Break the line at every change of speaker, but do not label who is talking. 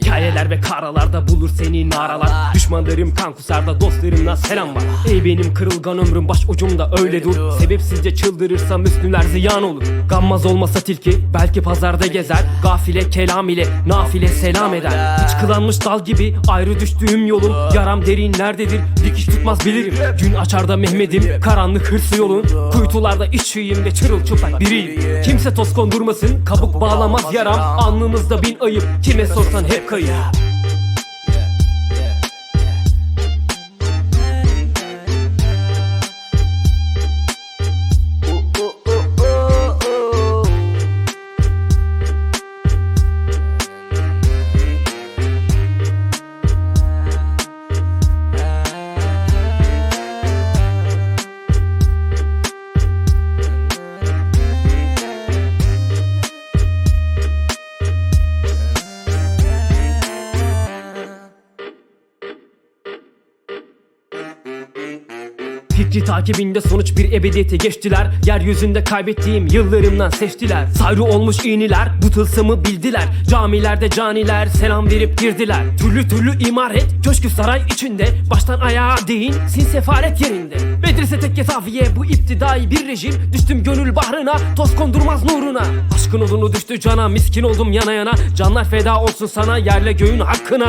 Tepeler ve karalarda bulur seni naralar. Düşmanlarım kan kusarda dostlarımdan selam var. Ey benim kırılgan ömrüm baş ucumda öyle dur. Sebepsizce çıldırırsam üstünler ziyan olur. Gammaz olmasa tilki belki pazarda gezer. Gafile kelam ile nafile selam eder. Hiç kılanmış dal gibi ayrı düştüğüm yolun. Yaram derinlerdedir dikiş tutmaz bilirim. Gün açar da Mehmet'im karanlık hırsı yolun. Kuytularda içiyim ve çırılçıplak biriyim. Kimse toz kondurmasın kabuk bağlamaz yaram. Alnımızda bin ayıp kime sorsan hep kayıp Fikri takibinde sonuç bir ebediyete geçtiler. Yeryüzünde kaybettiğim yıllarımdan seçtiler. Sayrı olmuş iğniler bu tılsımı bildiler. Camilerde caniler selam verip girdiler. Türlü türlü imaret köşkü saray içinde. Baştan ayağa değin sin sefaret yerinde. Medrese tekke tafiye bu iptidai bir rejim. Düştüm gönül bahrına toz kondurmaz nuruna. Aşkın odunu düştü cana miskin oldum yana yana. Canlar feda olsun sana yerle göğün hakkına